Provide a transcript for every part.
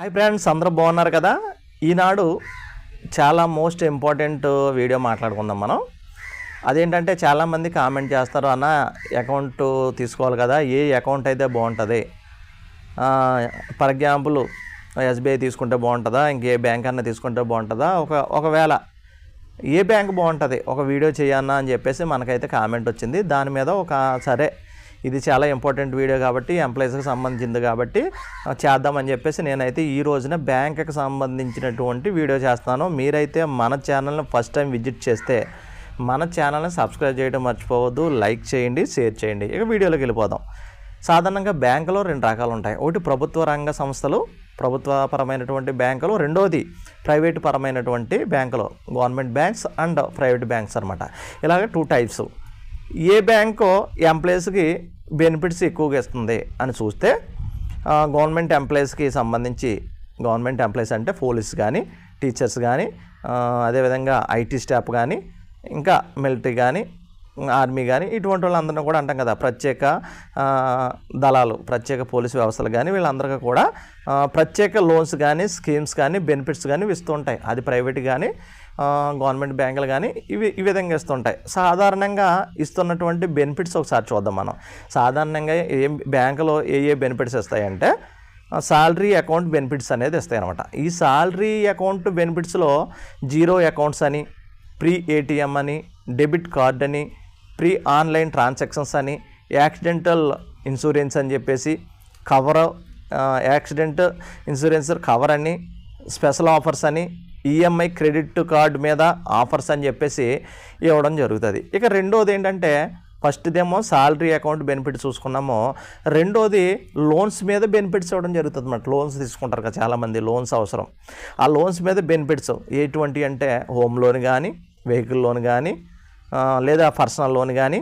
Hi friends అందరూ బాగున్నారు కదా? ఈనాడు చాలా మోస్ట్ ఇంపార్టెంట్ వీడియో మాట్లాడుకుందాం మనం. అదేంటంటే చాలామంది కామెంట్ చేస్తారు అన్న అకౌంట్ తీసుకోవాలి కదా ఏ అకౌంట్ అయితే బాగుంటుంది? ఫర్ ఎగ్జాంపుల్ ఎస్బీఐ తీసుకుంటే బాగుంటుందా? ఇంకే బ్యాంక్ అన్న తీసుకుంటే బాగుంటుందా? ఒక ఒకవేళ ఏ బ్యాంక్ బాగుంటుంది? ఒక వీడియో చేయన్నా అని చెప్పేసి మనకైతే కామెంట్ వచ్చింది. దాని మీద ఒక సరే ఇది చాలా ఇంపార్టెంట్ వీడియో కాబట్టి ఎంప్లాయీస్కి సంబంధించింది కాబట్టి చేద్దామని చెప్పేసి నేనైతే ఈ రోజున బ్యాంక్కి సంబంధించినటువంటి వీడియో చేస్తాను. మీరైతే మన ఛానల్ని ఫస్ట్ టైం విజిట్ చేస్తే మన ఛానల్ని సబ్స్క్రైబ్ చేయడం మర్చిపోవద్దు. లైక్ చేయండి షేర్ చేయండి. ఇక వీడియోలోకి వెళ్ళిపోదాం. సాధారణంగా బ్యాంకులో రెండు రకాలు ఉంటాయి. ఒకటి ప్రభుత్వ రంగ సంస్థలు ప్రభుత్వపరమైనటువంటి బ్యాంకులు రెండోది ప్రైవేట్ పరమైనటువంటి బ్యాంకులు government banks and private banks అనమాట ఇలాగ టూ టైప్స్ ఏ బ్యాంకు ఎంప్లాయీస్కి బెనిఫిట్స్ ఎక్కువగా ఇస్తుంది అని చూస్తే గవర్నమెంట్ ఎంప్లాయీస్కి సంబంధించి గవర్నమెంట్ ఎంప్లాయీస్ అంటే పోలీస్ కానీ టీచర్స్ కానీ అదేవిధంగా ఐటీ స్టాఫ్ కానీ ఇంకా మిలిటరీ కానీ ఆర్మీ కానీ ఇటువంటి వాళ్ళందరినీ కూడా అంటాం కదా ప్రత్యేక దళాలు ప్రత్యేక పోలీసు వ్యవస్థలు కానీ వీళ్ళందరికీ కూడా ప్రత్యేక లోన్స్ కానీ స్కీమ్స్ కానీ బెనిఫిట్స్ కానీ ఇస్తుంటాయి అది ప్రైవేట్ కానీ గవర్నమెంట్ బ్యాంకులు కానీ ఇవి ఈ విధంగా ఇస్తుంటాయి సాధారణంగా ఇస్తున్నటువంటి బెనిఫిట్స్ ఒకసారి చూద్దాం మనం. సాధారణంగా ఏ బ్యాంకులో ఏ ఏ బెనిఫిట్స్ ఇస్తాయంటే సాలరీ అకౌంట్ బెనిఫిట్స్ అనేది ఇస్తాయి అనమాట ఈ సాలరీ అకౌంట్ బెనిఫిట్స్లో జీరో అకౌంట్స్ అని ప్రీ ఏటీఎం అని డెబిట్ కార్డ్ అని ప్రీ ఆన్లైన్ ట్రాన్సాక్షన్స్ అని యాక్సిడెంటల్ ఇన్సూరెన్స్ అని చెప్పేసి కవర్ యాక్సిడెంట్ ఇన్సూరెన్స్ కవర్ అని స్పెషల్ ఆఫర్స్ అని ఈఎంఐ క్రెడిట్ కార్డు మీద ఆఫర్స్ అని చెప్పేసి ఇవ్వడం జరుగుతుంది. ఇక రెండోది ఏంటంటే ఫస్ట్దేమో సాలరీ అకౌంట్ బెనిఫిట్ చూసుకున్నామో. రెండోది లోన్స్ మీద బెనిఫిట్స్ ఇవ్వడం జరుగుతుంది అన్నమాట. లోన్స్ తీసుకుంటారు కదా చాలామంది లోన్స్ అవసరం. ఆ లోన్స్ మీద బెనిఫిట్స్ ఎటువంటి అంటే హోమ్ లోన్ కానీ వెహికల్ లోన్ కానీ లేదా పర్సనల్ లోన్ కానీ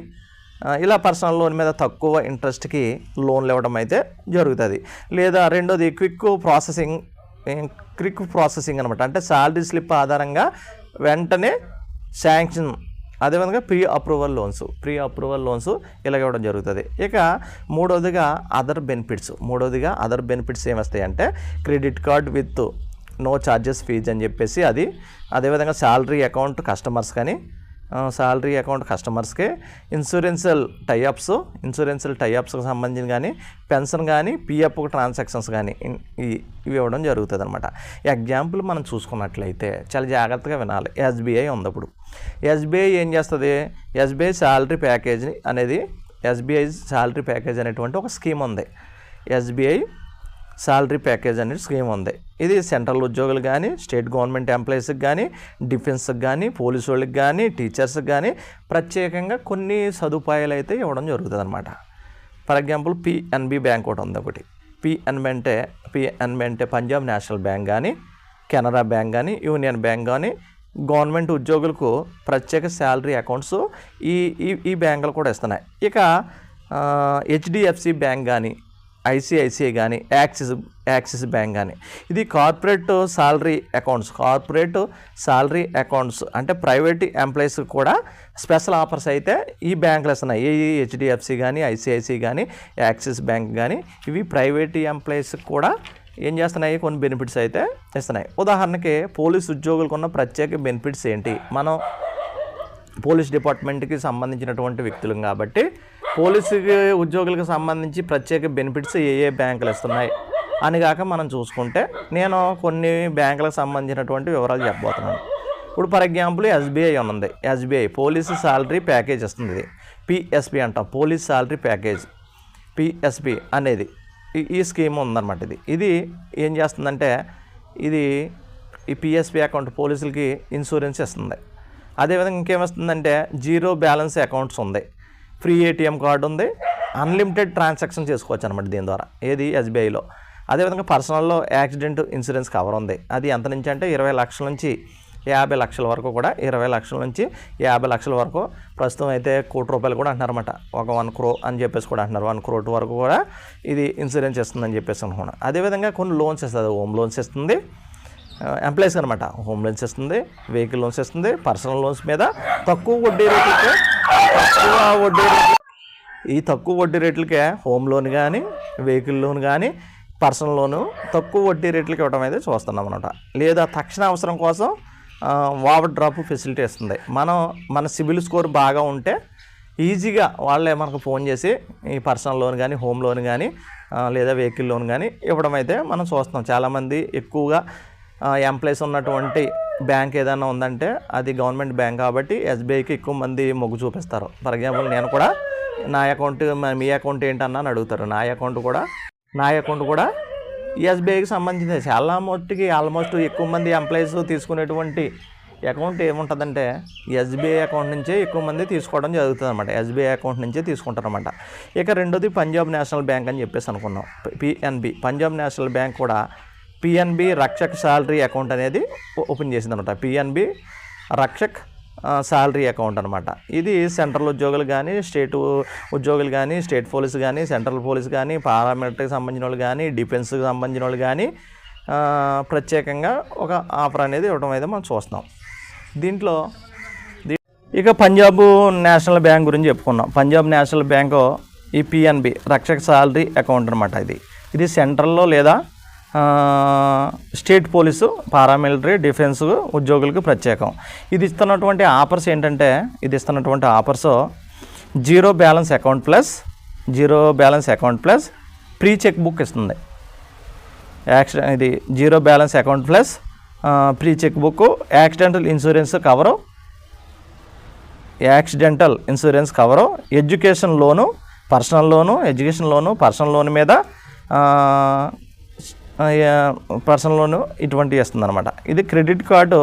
ఇలా పర్సనల్ లోన్ మీద తక్కువ ఇంట్రెస్ట్కి లోన్లు ఇవ్వడం అయితే జరుగుతుంది. లేదా రెండోది క్విక్ ప్రాసెసింగ్ క్విక్ ప్రాసెసింగ్ అనమాట అంటే శాలరీ స్లిప్ ఆధారంగా వెంటనే శాంక్షన్ అదేవిధంగా pre approval loans pre approval loans ఇలా ఇవ్వడం జరుగుతుంది. ఇక మూడవదిగా అదర్ బెనిఫిట్స్ మూడవదిగా other benefits ఏమొస్తాయంటే credit card with no charges fees అని చెప్పేసి అది అదేవిధంగా శాలరీ అకౌంట్ కస్టమర్స్ కానీ శాలరీ అకౌంట్ కస్టమర్స్కి ఇన్సూరెన్షియల్ టైఅప్స్ ఇన్సూరెన్షియల్ టైఅప్స్కి సంబంధించి కానీ పెన్షన్ కానీ పిఎఫ్ ట్రాన్సాక్షన్స్ కానీ ఇవి ఇవ్వడం జరుగుతుంది అనమాట ఎగ్జాంపుల్ మనం చూసుకున్నట్లయితే చాలా జాగ్రత్తగా వినాలి. ఎస్బీఐ ఉంది ఇప్పుడు ఎస్బీఐ ఏం చేస్తుంది? ఎస్బీఐ శాలరీ ప్యాకేజ్ అనేది ఎస్బీఐ శాలరీ ప్యాకేజ్ అనేటువంటి ఒక స్కీమ్ ఉంది. ఎస్బీఐ శాలరీ ప్యాకేజ్ అనేది స్కీమ్ ఉంది. ఇది సెంట్రల్ ఉద్యోగులు కానీ స్టేట్ గవర్నమెంట్ ఎంప్లాయీస్కి కానీ డిఫెన్స్కి కానీ పోలీసు వాళ్ళకి కానీ టీచర్స్కి కానీ ప్రత్యేకంగా కొన్ని సదుపాయాలు అయితే ఇవ్వడం జరుగుతుంది అనమాట ఫర్ ఎగ్జాంపుల్ పిఎన్బి బ్యాంక్ ఒకటి ఉంది ఒకటి. పిఎన్బి అంటే పిఎన్బి అంటే పంజాబ్ నేషనల్ బ్యాంక్ కానీ కెనరా బ్యాంక్ కానీ యూనియన్ బ్యాంక్ కానీ గవర్నమెంట్ ఉద్యోగులకు ప్రత్యేక శాలరీ అకౌంట్స్ ఈ ఈ ఈ బ్యాంకులు కూడా ఇస్తున్నాయి. ఇక హెచ్డిఎఫ్సి బ్యాంక్ కానీ ఐసిఐసిఐ కానీ యాక్సిస్ యాక్సిస్ బ్యాంక్ కానీ ఇది corporate salary accounts. Corporate salary accounts అంటే ప్రైవేట్ ఎంప్లాయీస్ కూడా స్పెషల్ ఆఫర్స్ అయితే ఈ బ్యాంకులు ఇస్తున్నాయి ఏ హెచ్డిఎఫ్సి కానీ ఐసిఐసి కానీ యాక్సిస్ బ్యాంక్ కానీ ఇవి ప్రైవేట్ ఎంప్లాయీస్ కూడా ఏం చేస్తున్నాయి? కొన్ని బెనిఫిట్స్ అయితే ఇస్తున్నాయి. ఉదాహరణకి పోలీస్ ఉద్యోగులకు ఉన్న ప్రత్యేక బెనిఫిట్స్ ఏంటి? మనం పోలీస్ డిపార్ట్మెంట్కి సంబంధించినటువంటి వ్యక్తులు కాబట్టి పోలీసు ఉద్యోగులకు సంబంధించి ప్రత్యేక బెనిఫిట్స్ ఏ ఏ బ్యాంకులు ఇస్తున్నాయి? అని కాక మనం చూసుకుంటే నేను కొన్ని బ్యాంకులకు సంబంధించినటువంటి వివరాలు చెప్పబోతున్నాను. ఇప్పుడు ఫర్ ఎగ్జాంపుల్ ఎస్బీఐ ఉంది ఎస్బీఐ పోలీసు శాలరీ ప్యాకేజ్ ఇస్తుంది. ఇది పిఎస్పి అంటాం. Police salary package. పిఎస్పి అనేది ఈ- ఈ స్కీమ్ ఉందన్నమాట ఇది. ఇది ఏం చేస్తుందంటే ఇది ఈ పిఎస్పి అకౌంట్ పోలీసులకి ఇన్సూరెన్స్ ఇస్తుంది. అదేవిధంగా ఇంకేమిస్తుందంటే జీరో బ్యాలెన్స్ అకౌంట్స్ ఉంది. ఫ్రీ ఏటీఎం కార్డు ఉంది. అన్లిమిటెడ్ ట్రాన్సాక్షన్ చేసుకోవచ్చు అనమాట దీని ద్వారా ఏది ఎస్బీఐలో అదేవిధంగా పర్సనల్లో యాక్సిడెంట్ ఇన్సూరెన్స్ కవర్ ఉంది. అది ఎంత నుంచి అంటే ఇరవై లక్షల నుంచి యాభై లక్షల వరకు కూడా ఇరవై లక్షల నుంచి యాభై లక్షల వరకు ప్రస్తుతం అయితే కోటి రూపాయలు కూడా అంటున్నారన్నమాట. ఒక వన్ క్రో అని చెప్పేసి కూడా అంటున్నారు. వన్ క్రోట్ వరకు కూడా ఇది ఇన్సూరెన్స్ ఇస్తుందని చెప్పేసి అనుకున్నాను. అదేవిధంగా కొన్ని లోన్స్ ఇస్తుంది. హోమ్ లోన్స్ ఇస్తుంది. ఎంప్లాయీస్ అనమాట హోమ్ లోన్స్ ఇస్తుంది వెహికల్ లోన్స్ ఇస్తుంది పర్సనల్ లోన్స్ మీద తక్కువ వడ్డీ రేట్లకే తక్కువ వడ్డీ రేట్లు ఈ తక్కువ వడ్డీ రేట్లకే హోమ్ లోన్ కానీ వెహికల్ లోన్ కానీ పర్సనల్ లోను తక్కువ వడ్డీ రేట్లకి ఇవ్వడం అయితే చూస్తున్నాం అనమాట లేదా తక్షణ అవసరం కోసం ఓవర్ డ్రాప్ ఫెసిలిటీ ఇస్తుంది. మనం మన సిబిల్ స్కోర్ బాగా ఉంటే ఈజీగా వాళ్ళే మనకు ఫోన్ చేసి ఈ పర్సనల్ లోన్ కానీ హోమ్ లోన్ కానీ లేదా వెహికల్ లోన్ కానీ ఇవ్వడం అయితే మనం చూస్తున్నాం. చాలామంది ఎక్కువగా ఎంప్లాయీస్ ఉన్నటువంటి బ్యాంక్ ఏదైనా ఉందంటే అది గవర్నమెంట్ బ్యాంక్ కాబట్టి ఎస్బీఐకి ఎక్కువ మంది మొగ్గు చూపిస్తారు. ఫర్ ఎగ్జాంపుల్ నేను కూడా నా అకౌంట్ మీ అకౌంట్ ఏంటన్నా అని అడుగుతారు. నా అకౌంట్ కూడా నా అకౌంట్ కూడా ఎస్బీఐకి సంబంధించింది. చాలా మట్టుకి ఆల్మోస్ట్ ఎక్కువ మంది ఎంప్లాయీస్ తీసుకునేటువంటి అకౌంట్ ఏముంటుందంటే ఎస్బీఐ అకౌంట్ నుంచే ఎక్కువ మంది తీసుకోవడం జరుగుతుంది అనమాట ఎస్బీఐ అకౌంట్ నుంచే తీసుకుంటారు అనమాట ఇక రెండోది పంజాబ్ నేషనల్ బ్యాంక్ అని చెప్పేసి అనుకున్నాం. పిఎన్బి పంజాబ్ నేషనల్ బ్యాంక్ కూడా పిఎన్బి రక్షక్ శాలరీ అకౌంట్ అనేది ఓ- ఓపెన్ చేసింది అనమాట పిఎన్బి రక్షక్ శాలరీ అకౌంట్ అనమాట. ఇది సెంట్రల్ ఉద్యోగులు కానీ స్టేట్ ఉద్యోగులు కానీ స్టేట్ పోలీస్ కానీ సెంట్రల్ పోలీస్ కానీ పారామిలిటరీకి సంబంధించిన వాళ్ళు కానీ డిఫెన్స్కి సంబంధించిన వాళ్ళు కానీ ప్రత్యేకంగా ఒక ఆఫర్ అనేది ఇవ్వడం అయితే మనం చూస్తున్నాం. దీంట్లో దీ- ఇక పంజాబ్ నేషనల్ బ్యాంక్ గురించి చెప్పుకున్నాం పంజాబ్ నేషనల్ బ్యాంకు ఈ పిఎన్బి రక్షక శాలరీ అకౌంట్ అనమాట ఇది. ఇది సెంట్రల్లో లేదా స్టేట్ పోలీసు పారామిలిటరీ డిఫెన్స్ ఉద్యోగులకు ప్రత్యేకం. ఇది ఇస్తున్నటువంటి ఆఫర్స్ ఏంటంటే ఇది ఇస్తున్నటువంటి offers zero balance account plus zero balance account plus free cheque book ఇస్తుంది. యాక్సిడెంట్ ఇది zero balance account plus free cheque book accidental insurance cover accidental insurance cover education loan personal loan education loan personal loan మీద personal loan ఇటువంటివి ఇస్తుంది అనమాట ఇది credit card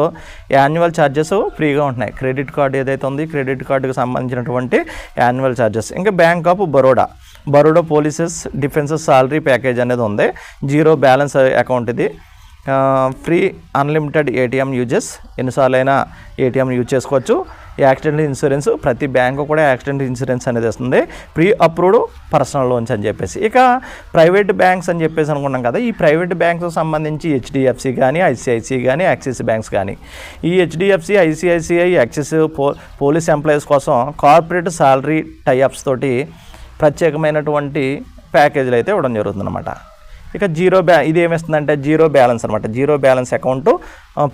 annual charges ఫ్రీగా ఉంటున్నాయి. Credit card ఏదైతే ఉంది క్రెడిట్ కార్డుకు సంబంధించినటువంటి యాన్యువల్ ఛార్జెస్ ఇంకా Bank of Baroda Baroda polices defences salary package అనేది ఉంది. జీరో బ్యాలెన్స్ అకౌంట్ ఇది. ఫ్రీ అన్లిమిటెడ్ ఏటీఎం యూజెస్ ఎన్నిసార్లు అయినా ఏటీఎం యూజ్ చేసుకోవచ్చు. యాక్సిడెంట్ ఇన్సూరెన్స్ ప్రతి బ్యాంకు కూడా యాక్సిడెంట్ ఇన్సూరెన్స్ అనేది వస్తుంది. ప్రీ అప్రూవ్డ్ పర్సనల్ లోన్స్ అని చెప్పేసి. ఇక ప్రైవేట్ బ్యాంక్స్ అని చెప్పేసి అనుకున్నాం కదా ఈ ప్రైవేట్ బ్యాంక్స్ సంబంధించి హెచ్డిఎఫ్సి కానీ ఐసిఐసి కానీ యాక్సిస్ బ్యాంక్స్ కానీ ఈ హెచ్డిఎఫ్సి ఐసిఐసిఐ యాక్సిస్ పో పోలీస్ ఎంప్లాయీస్ కోసం కార్పొరేట్ శాలరీ టైఅప్స్ తోటి ప్రత్యేకమైనటువంటి ప్యాకేజీలు అయితే ఇవ్వడం జరుగుతుందన్నమాట. ఇక జీరో బ్యా ఇది ఏమిస్తుందంటే జీరో బ్యాలెన్స్ అనమాట zero balance account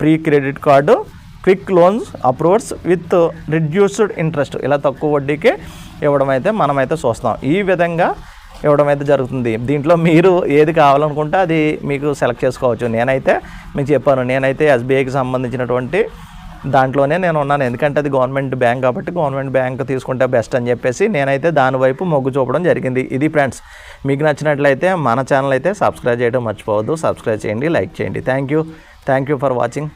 free credit card quick loans approvers with reduced interest. ఇలా తక్కువ వడ్డీకి ఇవ్వడం అయితే మనమైతే చూస్తాం ఈ విధంగా ఇవ్వడం అయితే జరుగుతుంది. దీంట్లో మీరు ఏది కావాలనుకుంటే అది మీకు సెలెక్ట్ చేసుకోవచ్చు. నేనైతే మీకు చెప్పాను నేనైతే ఎస్బీఐకి సంబంధించినటువంటి దాంట్లోనే నేను ఉన్నాను. ఎందుకంటే అది గవర్నమెంట్ బ్యాంక్ కాబట్టి గవర్నమెంట్ బ్యాంక్ తీసుకుంటే బెస్ట్ అని చెప్పేసి నేనైతే దాని వైపు మొగ్గు చూపడం జరిగింది. ఇది ఫ్రెండ్స్ మీకు నచ్చినట్లయితే మన ఛానల్ అయితే సబ్స్క్రైబ్ చేయడం మర్చిపోవద్దు. సబ్స్క్రైబ్ చేయండి లైక్ చేయండి. Thank you. Thank you for watching.